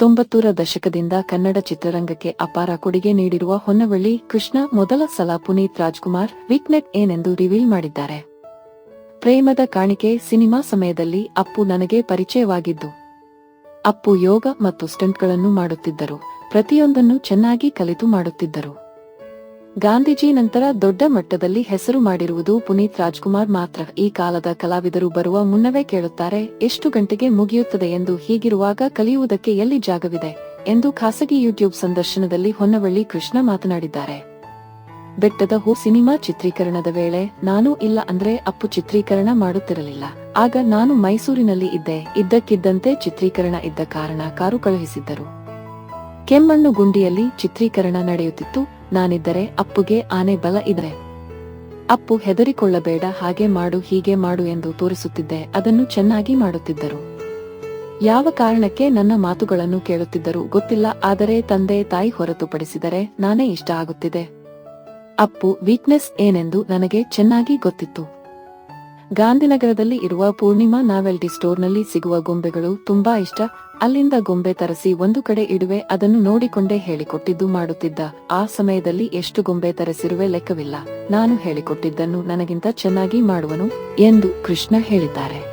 ತೊಂಬತ್ತೂರ ದಶಕದಿಂದ ಕನ್ನಡ ಚಿತ್ರರಂಗಕ್ಕೆ ಅಪಾರ ಕೊಡುಗೆ ನೀಡಿರುವ ಹೊನ್ನವಳ್ಳಿ ಕೃಷ್ಣ ಮೊದಲ ಸಲ ಪುನೀತ್ ರಾಜ್ಕುಮಾರ್ ವೀಕ್ನೆಟ್ ಏನೆಂದು ರಿವೀಲ್ ಮಾಡಿದ್ದಾರೆ. ಪ್ರೇಮದ ಕಾಣಿಕೆ ಸಿನಿಮಾ ಸಮಯದಲ್ಲಿ ಅಪ್ಪು ನನಗೆ ಪರಿಚಯವಾಗಿದ್ದು, ಅಪ್ಪು ಯೋಗ ಮತ್ತು ಸ್ಟಂಟ್ಗಳನ್ನು ಮಾಡುತ್ತಿದ್ದರು. ಪ್ರತಿಯೊಂದನ್ನು ಚೆನ್ನಾಗಿ ಕಲಿತು ಮಾಡುತ್ತಿದ್ದರು. ಗಾಂಧೀಜಿ ನಂತರ ದೊಡ್ಡ ಮಟ್ಟದಲ್ಲಿ ಹೆಸರು ಮಾಡಿರುವುದು ಪುನೀತ್ ರಾಜ್ಕುಮಾರ್ ಮಾತ್ರ. ಈ ಕಾಲದ ಕಲಾವಿದರು ಬರುವ ಮುನ್ನವೇ ಕೇಳುತ್ತಾರೆ, ಎಷ್ಟು ಗಂಟೆಗೆ ಮುಗಿಯುತ್ತದೆ ಎಂದು ಹೀಗಿರುವಾಗ ಕಲಿಯುವುದಕ್ಕೆ ಎಲ್ಲಿ ಜಾಗವಿದೆ ಎಂದು ಖಾಸಗಿ ಯೂಟ್ಯೂಬ್ ಸಂದರ್ಶನದಲ್ಲಿ ಹೊನ್ನವಳ್ಳಿ ಕೃಷ್ಣ ಮಾತನಾಡಿದ್ದಾರೆ. ಬೆಟ್ಟದ ಹೂ ಸಿನಿಮಾ ಚಿತ್ರೀಕರಣದ ವೇಳೆ ನಾನು ಇಲ್ಲ ಅಂದ್ರೆ ಅಪ್ಪು ಚಿತ್ರೀಕರಣ ಮಾಡುತ್ತಿರಲಿಲ್ಲ. ಆಗ ನಾನು ಮೈಸೂರಿನಲ್ಲಿ ಇದ್ದೆ, ಇದ್ದಕ್ಕಿದ್ದಂತೆ ಚಿತ್ರೀಕರಣ ಇದ್ದ ಕಾರಣ ಕಾರು ಕಳುಹಿಸಿದ್ದರು. ಕೆಮ್ಮಣ್ಣು ಗುಂಡಿಯಲ್ಲಿ ಚಿತ್ರೀಕರಣ ನಡೆಯುತ್ತಿತ್ತು ನಾನಿದ್ದರೆ ಅಪ್ಪುಗೆ ಆನೆ ಬಲ ಇದ್ರೆ. ಅಪ್ಪು ಹೆದರಿಕೊಳ್ಳಬೇಡ, ಹಾಗೆ ಮಾಡು, ಹೀಗೆ ಮಾಡು ಎಂದು ತೋರಿಸುತ್ತಿದ್ದೆ, ಅದನ್ನು ಚೆನ್ನಾಗಿ ಮಾಡುತ್ತಿದ್ದರು. ಯಾವ ಕಾರಣಕ್ಕೆ ನನ್ನ ಮಾತುಗಳನ್ನು ಕೇಳುತ್ತಿದ್ದರು ಗೊತ್ತಿಲ್ಲ, ಆದರೆ ತಂದೆ ತಾಯಿ ಹೊರತುಪಡಿಸಿದರೆ ನಾನೇ ಇಷ್ಟ ಆಗುತ್ತಿದೆ ಅಪ್ಪು ವೀಕ್ನೆಸ್ ಏನೆಂದು ನನಗೆ ಚೆನ್ನಾಗಿ ಗೊತ್ತಿತ್ತು. ಗಾಂಧಿನಗರದಲ್ಲಿ ಇರುವ ಪೂರ್ಣಿಮಾ ನಾವೆಲ್ಟಿ ಸ್ಟೋರ್ನಲ್ಲಿ ಸಿಗುವ ಗೊಂಬೆಗಳು ತುಂಬಾ ಇಷ್ಟ ಅಲ್ಲಿಂದ ಗೊಂಬೆ ತರಿಸಿ ಒಂದು ಕಡೆ ಇಡುವೆ ಅದನ್ನು ನೋಡಿಕೊಂಡೇ ಹೇಳಿಕೊಟ್ಟಿದ್ದು ಮಾಡುತ್ತಿದ್ದ. ಆ ಸಮಯದಲ್ಲಿ ಎಷ್ಟು ಗೊಂಬೆ ತರಿಸಿರುವೆ ಲೆಕ್ಕವಿಲ್ಲ. ನಾನು ಹೇಳಿಕೊಟ್ಟಿದ್ದನ್ನು ನನಗಿಂತ ಚೆನ್ನಾಗಿ ಮಾಡುವನು ಎಂದು ಕೃಷ್ಣ ಹೇಳಿದ್ದಾರೆ.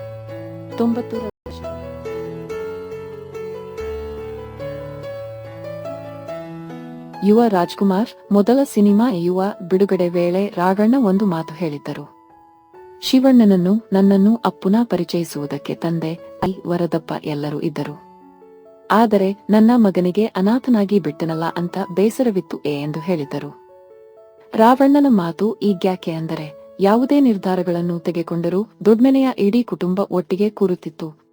ಯುವ ರಾಜ್ಕುಮಾರ್, ಮೊದಲ ಸಿನಿಮಾ ಯುವ ಬಿಡುಗಡೆ ವೇಳೆ ರಾಘಣ್ಣ ಒಂದು ಮಾತು ಹೇಳಿದ್ದರು. ಶಿವಣ್ಣನನ್ನು ನನ್ನನ್ನು ಅಪ್ಪುನ ಪರಿಚಯಿಸುವುದಕ್ಕೆ ತಂದೆ ಐ ವರದಪ್ಪ ಎಲ್ಲರೂ ಇದ್ದರು. ಆದರೆ ನನ್ನ ಮಗನಿಗೆ ಅನಾಥನಾಗಿ ಬಿಟ್ಟನಲ್ಲ ಅಂತ ಬೇಸರವಿತ್ತು ಏ ಎಂದು ಹೇಳಿದರು. ರಾವಣ್ಣನ ಮಾತು ಈಗ್ಯಾಕೆ ಅಂದರೆ, ಯಾವುದೇ ನಿರ್ಧಾರಗಳನ್ನು ತೆಗೆಕೊಂಡರೂ ದುಡ್ಮೆನೆಯ ಇಡೀ ಕುಟುಂಬ ಒಟ್ಟಿಗೆ ಕೂರುತ್ತಿತ್ತು.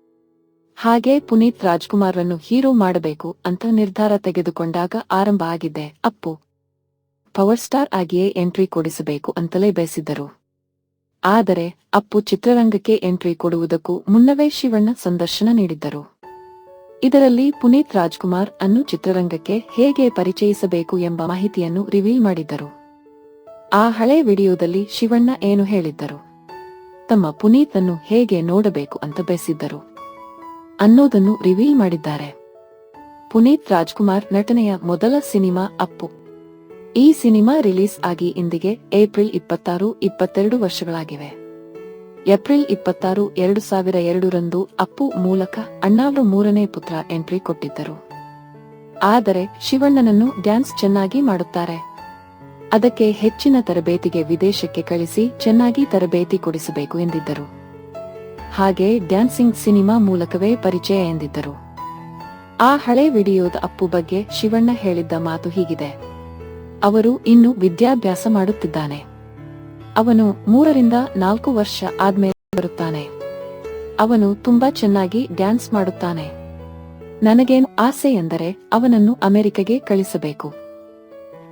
ಹಾಗೆ ಪುನೀತ್ ರಾಜ್ಕುಮಾರ್ರನ್ನು ಹೀರೋ ಮಾಡಬೇಕು ಅಂತ ನಿರ್ಧಾರ ತೆಗೆದುಕೊಂಡಾಗ ಆರಂಭ ಆಗಿದ್ದೆ ಅಪ್ಪು. ಪವರ್ ಸ್ಟಾರ್ ಆಗಿಯೇ ಎಂಟ್ರಿ ಕೊಡಿಸಬೇಕು ಅಂತಲೇ ಬಯಸಿದ್ದರು. ಆದರೆ ಅಪ್ಪು ಚಿತ್ರರಂಗಕ್ಕೆ ಎಂಟ್ರಿ ಕೊಡುವುದಕ್ಕೂ ಮುನ್ನವೇ ಶಿವಣ್ಣ ಸಂದರ್ಶನ ನೀಡಿದ್ದರು. ಇದರಲ್ಲಿ ಪುನೀತ್ ರಾಜ್ಕುಮಾರ್ ಅನ್ನು ಚಿತ್ರರಂಗಕ್ಕೆ ಹೇಗೆ ಪರಿಚಯಿಸಬೇಕು ಎಂಬ ಮಾಹಿತಿಯನ್ನು ರಿವೀಲ್ ಮಾಡಿದ್ದರು. ಆ ಹಳೆ ವಿಡಿಯೋದಲ್ಲಿ ಶಿವಣ್ಣ ಏನು ಹೇಳಿದ್ದರು? ತಮ್ಮ ಪುನೀತ್ ಅನ್ನು ಹೇಗೆ ನೋಡಬೇಕು ಅಂತ ಬಯಸಿದ್ದರು. ಅನ್ನೋದನ್ನು ರಿವೀಲ್ ಮಾಡಿದ್ದಾರೆ. ಪುನೀತ್ ರಾಜ್ಕುಮಾರ್ ನಟನೆಯ ಮೊದಲ ಸಿನಿಮಾ ಅಪ್ಪು. ಈ ಸಿನಿಮಾ ರಿಲೀಸ್ ಆಗಿ ಇಂದಿಗೆ ಏಪ್ರಿಲ್ ಇಪ್ಪತ್ತಾರು, ಇಪ್ಪತ್ತೆರಡು ವರ್ಷಗಳಾಗಿವೆ. ಏಪ್ರಿಲ್ ಇಪ್ಪತ್ತಾರು, ಎರಡು ಸಾವಿರ ಎರಡರಂದು ಅಪ್ಪು ಮೂಲಕ ಅಣ್ಣಾವ್ರ ಮೂರನೇ ಪುತ್ರ ಎಂಟ್ರಿ ಕೊಟ್ಟಿದ್ದರು. ಆದರೆ ಶಿವಣ್ಣನನ್ನು ಡ್ಯಾನ್ಸ್ ಚೆನ್ನಾಗಿ ಮಾಡುತ್ತಾರೆ. ಅದಕ್ಕೆ ಹೆಚ್ಚಿನ ತರಬೇತಿಗೆ ವಿದೇಶಕ್ಕೆ ಕಳಿಸಿ ಚೆನ್ನಾಗಿ ತರಬೇತಿ ಕೊಡಿಸಬೇಕು ಎಂದಿದ್ದರು. ಹಾಗೆ ಡ್ಯಾನ್ಸಿಂಗ್ ಸಿನಿಮಾ ಮೂಲಕವೇ ಪರಿಚಯ ಎಂದಿದ್ದರು. ಆ ಹಳೆ ವಿಡಿಯೋದ ಅಪ್ಪು ಬಗ್ಗೆ ಶಿವಣ್ಣ ಹೇಳಿದ್ದ ಮಾತು ಹೀಗಿದೆ. ಅವರು ಇನ್ನು ವಿದ್ಯಾಭ್ಯಾಸ ಮಾಡುತ್ತಿದ್ದಾನೆ. ಅವನು ಮೂರರಿಂದ ನಾಲ್ಕು ವರ್ಷ ಆದ್ಮೇಲೆ ಬರುತ್ತಾನೆ. ಅವನು ತುಂಬಾ ಚೆನ್ನಾಗಿ ಡ್ಯಾನ್ಸ್ ಮಾಡುತ್ತಾನೆ. ನನಗೇನು ಆಸೆ ಎಂದರೆ ಅವನನ್ನು ಅಮೆರಿಕಗೆ ಕಳಿಸಬೇಕು.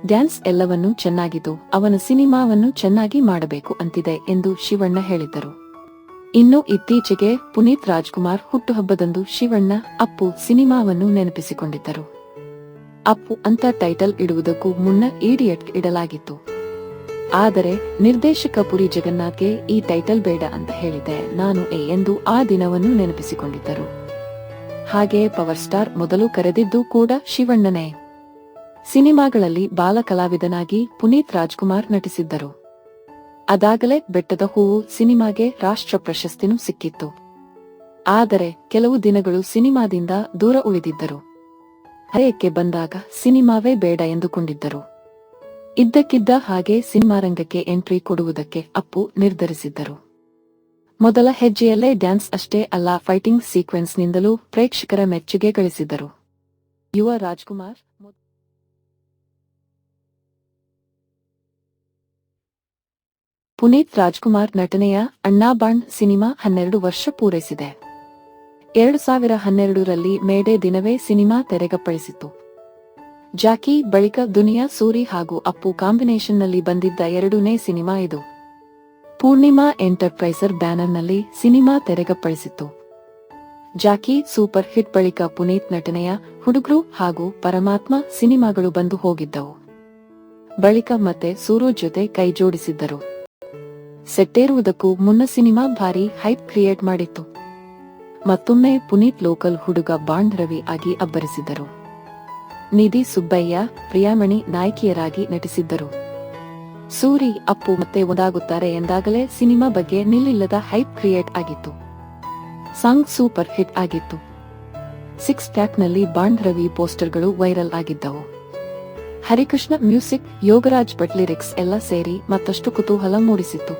ಡ್ಯಾನ್ಸ್ ಎಲ್ಲವನ್ನೂ ಚೆನ್ನಾಗಿದ್ದು ಅವನ ಸಿನಿಮಾವನ್ನು ಚೆನ್ನಾಗಿ ಮಾಡಬೇಕು ಅಂತಿದೆ ಎಂದು ಶಿವಣ್ಣ ಹೇಳಿದ್ದರು ಇನ್ನು ಇತ್ತೀಚೆಗೆ ಪುನೀತ್ ರಾಜ್ಕುಮಾರ್ ಹುಟ್ಟುಹಬ್ಬದಂದು ಶಿವಣ್ಣ ಅಪ್ಪು ಸಿನಿಮಾವನ್ನು ನೆನಪಿಸಿಕೊಂಡಿದ್ದರು. ಅಪ್ಪು ಅಂತ ಟೈಟಲ್ ಇಡುವುದಕ್ಕೂ ಮುನ್ನ ಈಡಿಯಟ್ ಇಡಲಾಗಿತ್ತು. ಆದರೆ ನಿರ್ದೇಶಕ ಪುರಿ ಜಗನ್ನಾಥ್ಗೆ ಈ ಟೈಟಲ್ ಬೇಡ ಅಂತ ಹೇಳಿದೆ. ನಾನು ಎ ಎಂದು ಆ ದಿನವನ್ನು ನೆನಪಿಸಿಕೊಂಡಿದ್ದರು. ಹಾಗೆ ಪವರ್ ಸ್ಟಾರ್ ಮೊದಲು ಕರೆದಿದ್ದು ಕೂಡ ಶಿವಣ್ಣನೇ. ಸಿನಿಮಾಗಳಲ್ಲಿ ಬಾಲ ಕಲಾವಿದನಾಗಿ ಪುನೀತ್ ರಾಜ್ಕುಮಾರ್ ನಟಿಸಿದ್ದರು. ಅದಾಗಲೇ ಬೆಟ್ಟದ ಹೂವು ಸಿನಿಮಾಗೆ ರಾಷ್ಟ್ರ ಪ್ರಶಸ್ತಿನೂ ಸಿಕ್ಕಿತ್ತು. ಆದರೆ ಕೆಲವು ದಿನಗಳು ಸಿನಿಮಾದಿಂದ ದೂರ ಉಳಿದಿದ್ದರು. ಹರೆಯಕ್ಕೆ ಬಂದಾಗ ಸಿನಿಮಾವೇ ಬೇಡ ಎಂದುಕೊಂಡಿದ್ದರು. ಇದ್ದಕ್ಕಿದ್ದ ಹಾಗೆ ಸಿನಿಮಾ ರಂಗಕ್ಕೆ ಎಂಟ್ರಿ ಕೊಡುವುದಕ್ಕೆ ಅಪ್ಪು ನಿರ್ಧರಿಸಿದ್ದರು. ಮೊದಲ ಹೆಜ್ಜೆಯಲ್ಲೇ ಡ್ಯಾನ್ಸ್ ಅಷ್ಟೇ ಅಲ್ಲ, ಫೈಟಿಂಗ್ ಸೀಕ್ವೆನ್ಸ್ನಿಂದಲೂ ಪ್ರೇಕ್ಷಕರ ಮೆಚ್ಚುಗೆ ಗಳಿಸಿದರು ಯುವ ರಾಜ್ಕುಮಾರ್ ಪುನೀತ್ ರಾಜ್ಕುಮಾರ್ ನಟನೆಯ ಅಣ್ಣಾಬಾಣ್ ಸಿನಿಮಾ ಹನ್ನೆರಡು ವರ್ಷ ಪೂರೈಸಿದೆ. ಎರಡು ಸಾವಿರ ಹನ್ನೆರಡರಲ್ಲಿ ಮೇಡೆ ದಿನವೇ ಸಿನಿಮಾ ತೆರೆಗಪ್ಪಳಿಸಿತು ಜಾಕಿ ಬಳಿಕ ದುನಿಯಾ, ಸೂರಿ ಹಾಗೂ ಅಪ್ಪು ಕಾಂಬಿನೇಷನ್ನಲ್ಲಿ ಬಂದಿದ್ದ ಎರಡನೇ ಸಿನಿಮಾ ಇದು. ಪೂರ್ಣಿಮಾ ಎಂಟರ್ಪ್ರೈಸರ್ ಬ್ಯಾನರ್ನಲ್ಲಿ ಸಿನಿಮಾ ತೆರೆಗಪ್ಪಳಿಸಿತ್ತು ಜಾಕಿ ಸೂಪರ್ ಹಿಟ್ ಬಳಿಕ ಪುನೀತ್ ನಟನೆಯ ಹುಡುಗರು ಹಾಗೂ ಪರಮಾತ್ಮ ಸಿನಿಮಾಗಳು ಬಂದು ಹೋಗಿದ್ದವು. ಬಳಿಕ ಮತ್ತೆ ಸೂರು ಜೊತೆ ಕೈ ಜೋಡಿಸಿದ್ದರು. ಸೆಟ್ಟೇರುವುದಕ್ಕೂ ಮುನ್ನ ಸಿನಿಮಾ ಭಾರಿ ಹೈಪ್ ಕ್ರಿಯೇಟ್ ಮಾಡಿತ್ತು. ಮತ್ತೊಮ್ಮೆ ಪುನೀತ್ ಲೋಕಲ್ ಹುಡುಗ ಬಾಂಡ್ ರವಿ ಆಗಿ ಅಬ್ಬರಿಸಿದರು ನಿಧಿ ಸುಬ್ಬಯ್ಯ, ಪ್ರಿಯಾಮಣಿ ನಾಯಕಿಯರಾಗಿ ನಟಿಸಿದ್ದರು. ಸೂರಿ ಅಪ್ಪು ಮತ್ತೆ ಒಂದಾಗುತ್ತಾರೆ ಎಂದಾಗಲೇ ಸಿನಿಮಾ ಬಗ್ಗೆ ನಿಲ್ಲಿಲ್ಲದ ಹೈಪ್ ಕ್ರಿಯೇಟ್ ಆಗಿತ್ತು. ಸಾಂಗ್ ಸೂಪರ್ ಹಿಟ್ ಆಗಿತ್ತು. ಸಿಕ್ಸ್ ಪ್ಯಾಕ್ನಲ್ಲಿ ಬಾಂಡ್ ರವಿ ಪೋಸ್ಟರ್ಗಳು ವೈರಲ್ ಆಗಿದ್ದವು. ಹರಿಕೃಷ್ಣ ಮ್ಯೂಸಿಕ್, ಯೋಗರಾಜ್ ಭಟ್ ಲಿರಿಕ್ಸ್ ಎಲ್ಲ ಸೇರಿ ಮತ್ತಷ್ಟು ಕುತೂಹಲ ಮೂಡಿಸಿತ್ತು.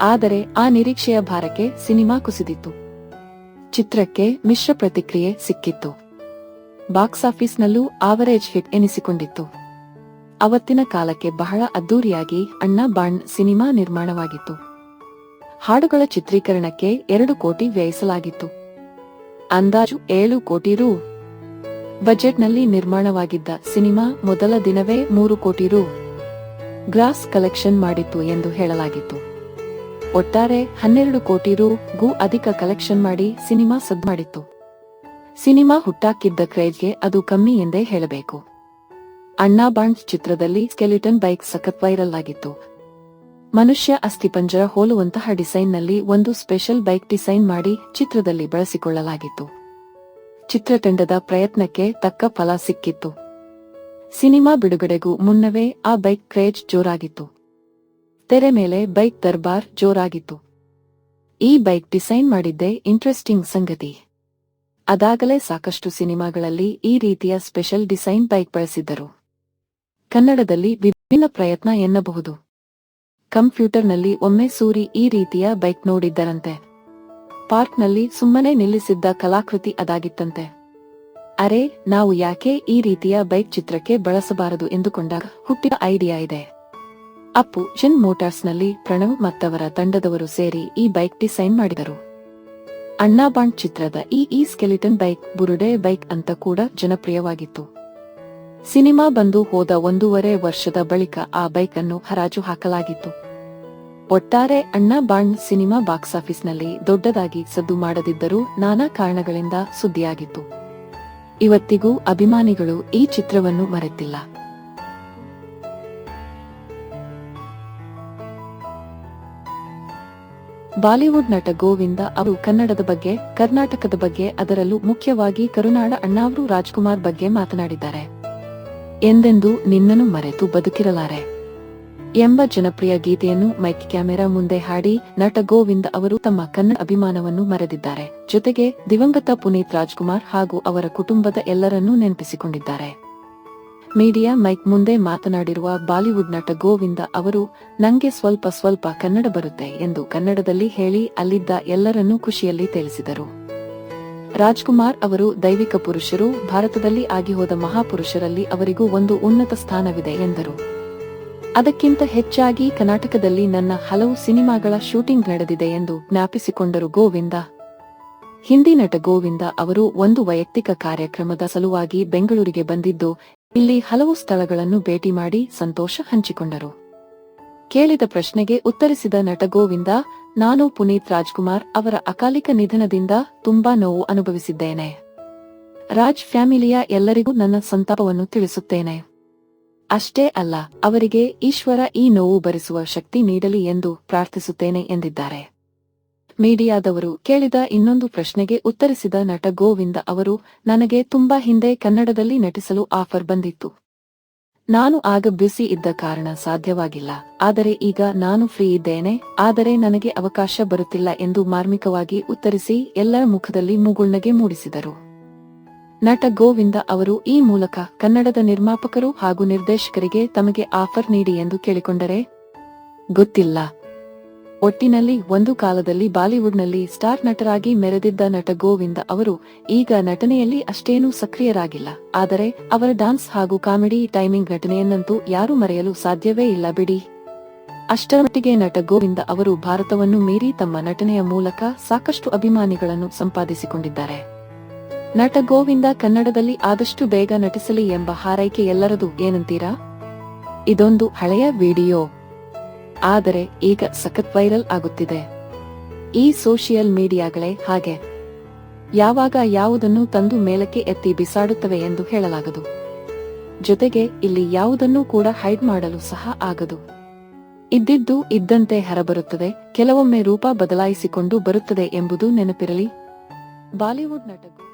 ಆದರೆ ಆ ನಿರೀಕ್ಷೆಯ ಭಾರಕ್ಕೆ ಸಿನಿಮಾ ಕುಸಿದಿತ್ತು. ಚಿತ್ರಕ್ಕೆ ಮಿಶ್ರ ಪ್ರತಿಕ್ರಿಯೆ ಸಿಕ್ಕಿತ್ತು. ಬಾಕ್ಸ್ ಆಫೀಸ್ನಲ್ಲೂ ಆವರೇಜ್ ಹಿಟ್ ಎನಿಸಿಕೊಂಡಿತ್ತು. ಅವತ್ತಿನ ಕಾಲಕ್ಕೆ ಬಹಳ ಅದ್ದೂರಿಯಾಗಿ ಅಣ್ಣ ಬಾಣ್ ಸಿನಿಮಾ ನಿರ್ಮಾಣವಾಗಿತ್ತು. ಹಾಡುಗಳ ಚಿತ್ರೀಕರಣಕ್ಕೆ ಎರಡು ಕೋಟಿ ವ್ಯಯಿಸಲಾಗಿತ್ತು. ಅಂದಾಜು ಏಳು ಕೋಟಿ ರು. ಬಜೆಟ್ನಲ್ಲಿ ನಿರ್ಮಾಣವಾಗಿದ್ದ ಸಿನಿಮಾ ಮೊದಲ ದಿನವೇ ಮೂರು ಕೋಟಿ ರು. ಗ್ರಾಸ್ ಕಲೆಕ್ಷನ್ ಮಾಡಿತ್ತು ಎಂದು ಹೇಳಲಾಗಿತ್ತು. ಒಟ್ಟಾರೆ ಹನ್ನೆರಡು ಕೋಟಿ ರು ಗೂ ಅಧಿಕ ಕಲೆಕ್ಷನ್ ಮಾಡಿ ಸಿನಿಮಾ ಸದ್ ಮಾಡಿತ್ತು. ಸಿನಿಮಾ ಹುಟ್ಟಾಕಿದ್ದ ಕ್ರೇಜ್ಗೆ ಅದು ಕಮ್ಮಿ ಎಂದೇ ಹೇಳಬೇಕು. ಅಣ್ಣಾ ಬಾಂಡ್ ಚಿತ್ರದಲ್ಲಿ ಸ್ಕೆಲಿಟನ್ ಬೈಕ್ ಸಖತ್ ವೈರಲ್ ಆಗಿತ್ತು. ಮನುಷ್ಯ ಅಸ್ಥಿಪಂಜರ ಹೋಲುವಂತಹ ಡಿಸೈನ್ನಲ್ಲಿ ಒಂದು ಸ್ಪೆಷಲ್ ಬೈಕ್ ಡಿಸೈನ್ ಮಾಡಿ ಚಿತ್ರದಲ್ಲಿ ಬಳಸಿಕೊಳ್ಳಲಾಗಿತ್ತು. ಚಿತ್ರತಂಡದ ಪ್ರಯತ್ನಕ್ಕೆ ತಕ್ಕ ಫಲ ಸಿಕ್ಕಿತ್ತು. ಸಿನಿಮಾ ಬಿಡುಗಡೆಗೂ ಮುನ್ನವೇ ಆ ಬೈಕ್ ಕ್ರೇಜ್ ಜೋರಾಗಿತ್ತು. ತೆರೆ ಮೇಲೆ ಬೈಕ್ ದರ್ಬಾರ್ ಜೋರಾಗಿತ್ತು. ಈ ಬೈಕ್ ಡಿಸೈನ್ ಮಾಡಿದ್ದೇ ಇಂಟ್ರೆಸ್ಟಿಂಗ್ ಸಂಗತಿ. ಅದಾಗಲೇ ಸಾಕಷ್ಟು ಸಿನಿಮಾಗಳಲ್ಲಿ ಈ ರೀತಿಯ ಸ್ಪೆಷಲ್ ಡಿಸೈನ್ ಬೈಕ್ ಬಳಸಿದ್ದರು. ಕನ್ನಡದಲ್ಲಿ ವಿಭಿನ್ನ ಪ್ರಯತ್ನ ಎನ್ನಬಹುದು. ಕಂಪ್ಯೂಟರ್ನಲ್ಲಿ ಒಮ್ಮೆ ಸೂರಿ ಈ ರೀತಿಯ ಬೈಕ್ ನೋಡಿದ್ದರಂತೆ. ಪಾರ್ಕ್ನಲ್ಲಿ ಸುಮ್ಮನೆ ನಿಲ್ಲಿಸಿದ್ದ ಕಲಾಕೃತಿ ಅದಾಗಿತ್ತಂತೆ. ಅರೆ, ನಾವು ಯಾಕೆ ಈ ರೀತಿಯ ಬೈಕ್ ಚಿತ್ರಕ್ಕೆ ಬಳಸಬಾರದು ಎಂದುಕೊಂಡಾಗ ಹುಟ್ಟಿದ ಐಡಿಯಾ ಇದೆ. ಅಪ್ಪು, ಜಿನ್ ಮೋಟಾರ್ಸ್ನಲ್ಲಿ ಪ್ರಣವ್ ಮತ್ತವರ ತಂಡದವರು ಸೇರಿ ಈ ಬೈಕ್ ಡಿಸೈನ್ ಮಾಡಿದರು. ಅಣ್ಣಾ ಬಾಂಡ್ ಚಿತ್ರದ ಈ ಈ ಸ್ಕೆಲಿಟನ್ ಬೈಕ್ ಬುರುಡೆ ಬೈಕ್ ಅಂತ ಕೂಡ ಜನಪ್ರಿಯವಾಗಿತ್ತು. ಸಿನಿಮಾ ಬಂದು ಹೋದ ಒಂದೂವರೆ ವರ್ಷದ ಬಳಿಕ ಆ ಬೈಕ್ ಅನ್ನು ಹರಾಜು ಹಾಕಲಾಗಿತ್ತು. ಒಟ್ಟಾರೆ ಅಣ್ಣಾ ಬಾಂಡ್ ಸಿನಿಮಾ ಬಾಕ್ಸ್ ಆಫೀಸ್ನಲ್ಲಿ ದೊಡ್ಡದಾಗಿ ಸದ್ದು ಮಾಡದಿದ್ದರೂ ನಾನಾ ಕಾರಣಗಳಿಂದ ಸುದ್ದಿಯಾಗಿತ್ತು. ಇವತ್ತಿಗೂ ಅಭಿಮಾನಿಗಳು ಈ ಚಿತ್ರವನ್ನು ಮರೆತಿಲ್ಲ. ಬಾಲಿವುಡ್ ನಟ ಗೋವಿಂದ ಅವರು ಕನ್ನಡದ ಬಗ್ಗೆ, ಕರ್ನಾಟಕದ ಬಗ್ಗೆ, ಅದರಲ್ಲೂ ಮುಖ್ಯವಾಗಿ ಕರುನಾಡ ಅಣ್ಣಾವ್ರು ರಾಜ್ಕುಮಾರ್ ಬಗ್ಗೆ ಮಾತನಾಡಿದ್ದಾರೆ. ಎಂದೆಂದೂ ನಿನ್ನನ್ನು ಮರೆತು ಬದುಕಿರಲಾರೆ. ಎಂಬ ಜನಪ್ರಿಯ ಗೀತೆಯನ್ನು ಮೈಕ್ ಕ್ಯಾಮೆರಾ ಮುಂದೆ ಹಾಡಿ ನಟ ಗೋವಿಂದ ಅವರು ತಮ್ಮ ಕನ್ನಡ ಅಭಿಮಾನವನ್ನು ಮರೆದಿದ್ದಾರೆ. ಜೊತೆಗೆ ದಿವಂಗತ ಪುನೀತ್ ರಾಜ್ಕುಮಾರ್ ಹಾಗೂ ಅವರ ಕುಟುಂಬದ ಎಲ್ಲರನ್ನೂ ನೆನಪಿಸಿಕೊಂಡಿದ್ದಾರೆ. ಮೀಡಿಯಾ ಮೈಕ್ ಮುಂದೆ ಮಾತನಾಡಿರುವ ಬಾಲಿವುಡ್ ನಟ ಗೋವಿಂದ ಅವರು, ನಂಗೆ ಸ್ವಲ್ಪ ಸ್ವಲ್ಪ ಕನ್ನಡ ಬರುತ್ತೆ ಎಂದು ಕನ್ನಡದಲ್ಲಿ ಹೇಳಿ ಅಲ್ಲಿದ್ದ ಎಲ್ಲರನ್ನೂ ಖುಷಿಯಲ್ಲಿ ತಿಳಿಸಿದರು ರಾಜ್ಕುಮಾರ್ ಅವರು ದೈವಿಕ ಪುರುಷರು, ಭಾರತದಲ್ಲಿ ಆಗಿ ಹೋದ ಮಹಾಪುರುಷರಲ್ಲಿ ಅವರಿಗೂ ಒಂದು ಉನ್ನತ ಸ್ಥಾನವಿದೆ ಎಂದರು. ಅದಕ್ಕಿಂತ ಹೆಚ್ಚಾಗಿ ಕರ್ನಾಟಕದಲ್ಲಿ ನನ್ನ ಹಲವು ಸಿನಿಮಾಗಳ ಶೂಟಿಂಗ್ ನಡೆದಿದೆ ಎಂದು ಜ್ಞಾಪಿಸಿಕೊಂಡರು ಗೋವಿಂದ. ಹಿಂದಿ ನಟ ಗೋವಿಂದ ಅವರು ಒಂದು ವೈಯಕ್ತಿಕ ಕಾರ್ಯಕ್ರಮದ ಸಲುವಾಗಿ ಬೆಂಗಳೂರಿಗೆ ಬಂದಿದ್ದು ಇಲ್ಲಿ ಹಲವು ಸ್ಥಳಗಳನ್ನು ಭೇಟಿ ಮಾಡಿ ಸಂತೋಷ ಹಂಚಿಕೊಂಡರು. ಕೇಳಿದ ಪ್ರಶ್ನೆಗೆ ಉತ್ತರಿಸಿದ ನಟ ಗೋವಿಂದ, ನಾನು ಪುನೀತ್ ರಾಜ್ಕುಮಾರ್ ಅವರ ಅಕಾಲಿಕ ನಿಧನದಿಂದ ತುಂಬಾ ನೋವು ಅನುಭವಿಸಿದ್ದೇನೆ. ರಾಜ್ ಫ್ಯಾಮಿಲಿಯ ಎಲ್ಲರಿಗೂ ನನ್ನ ಸಂತಾಪವನ್ನು ತಿಳಿಸುತ್ತೇನೆ. ಅಷ್ಟೇ ಅಲ್ಲ, ಅವರಿಗೆ ಈಶ್ವರ ಈ ನೋವು ಭರಿಸುವ ಶಕ್ತಿ ನೀಡಲಿ ಎಂದು ಪ್ರಾರ್ಥಿಸುತ್ತೇನೆ ಎಂದಿದ್ದಾರೆ. ಮೀಡಿಯಾದವರು ಕೇಳಿದ ಇನ್ನೊಂದು ಪ್ರಶ್ನೆಗೆ ಉತ್ತರಿಸಿದ ನಟ ಗೋವಿಂದ ಅವರು, ನನಗೆ ತುಂಬಾ ಹಿಂದೆ ಕನ್ನಡದಲ್ಲಿ ನಟಿಸಲು ಆಫರ್ ಬಂದಿತ್ತು. ನಾನು ಆಗ ಬ್ಯುಸಿ ಇದ್ದ ಕಾರಣ ಸಾಧ್ಯವಾಗಿಲ್ಲ. ಆದರೆ ಈಗ ನಾನು ಫ್ರೀ ಇದ್ದೇನೆ. ಆದರೆ ನನಗೆ ಅವಕಾಶ ಬರುತ್ತಿಲ್ಲ ಎಂದು ಮಾರ್ಮಿಕವಾಗಿ ಉತ್ತರಿಸಿ ಎಲ್ಲರ ಮುಖದಲ್ಲಿ ಮುಗುಳ್ನಗೆ ಮೂಡಿಸಿದರು. ನಟ ಗೋವಿಂದ ಅವರು, ಈ ಮೂಲಕ ಕನ್ನಡದ ನಿರ್ಮಾಪಕರು ಹಾಗೂ ನಿರ್ದೇಶಕರಿಗೆ ತಮಗೆ ಆಫರ್ ನೀಡಿ ಎಂದು ಕೇಳಿಕೊಂಡರೆ, ಗೊತ್ತಿಲ್ಲ. ಒಟ್ಟಿನಲ್ಲಿ ಒಂದು ಕಾಲದಲ್ಲಿ ಬಾಲಿವುಡ್ನಲ್ಲಿ ಸ್ಟಾರ್ ನಟರಾಗಿ ಮೆರೆದಿದ್ದ ನಟ ಗೋವಿಂದ ಅವರು ಈಗ ನಟನೆಯಲ್ಲಿ ಅಷ್ಟೇನೂ ಸಕ್ರಿಯರಾಗಿಲ್ಲ. ಆದರೆ ಅವರ ಡಾನ್ಸ್ ಹಾಗೂ ಕಾಮಿಡಿ ಟೈಮಿಂಗ್ ನಟನೆಯನ್ನಂತೂ ಯಾರೂ ಮರೆಯಲು ಸಾಧ್ಯವೇ ಇಲ್ಲ ಬಿಡಿ. ಅಷ್ಟರ ಮಟ್ಟಿಗೆ ನಟ ಗೋವಿಂದ ಅವರು ಭಾರತವನ್ನು ಮೀರಿ ತಮ್ಮ ನಟನೆಯ ಮೂಲಕ ಸಾಕಷ್ಟು ಅಭಿಮಾನಿಗಳನ್ನು ಸಂಪಾದಿಸಿಕೊಂಡಿದ್ದಾರೆ. ನಟ ಗೋವಿಂದ ಕನ್ನಡದಲ್ಲಿ ಆದಷ್ಟು ಬೇಗ ನಟಿಸಲಿ ಎಂಬ ಹಾರೈಕೆ ಎಲ್ಲರದು ಏನಂತೀರಾ? ಇದೊಂದು ಹಳೆಯ ವಿಡಿಯೋ. ಆದರೆ ಈಗ ಸಖತ್ ವೈರಲ್ ಆಗುತ್ತಿದೆ. ಈ ಸೋಷಿಯಲ್ ಮೀಡಿಯಾಗಳೇ ಹಾಗೆ. ಯಾವಾಗ ಯಾವುದನ್ನು ತಂದು ಮೇಲಕ್ಕೆ ಎತ್ತಿ ಬಿಸಾಡುತ್ತವೆ ಎಂದು ಹೇಳಲಾಗದು. ಜೊತೆಗೆ ಇಲ್ಲಿ ಯಾವುದನ್ನೂ ಕೂಡ ಹೈಡ್ ಮಾಡಲು ಸಹ ಆಗದು. ಇದ್ದಿದ್ದು ಇದ್ದಂತೆ ಹೊರಬರುತ್ತದೆ, ಕೆಲವೊಮ್ಮೆ ರೂಪ ಬದಲಾಯಿಸಿಕೊಂಡು ಬರುತ್ತದೆ ಎಂಬುದು ನೆನಪಿರಲಿ. ಬಾಲಿವುಡ್ ನಟರು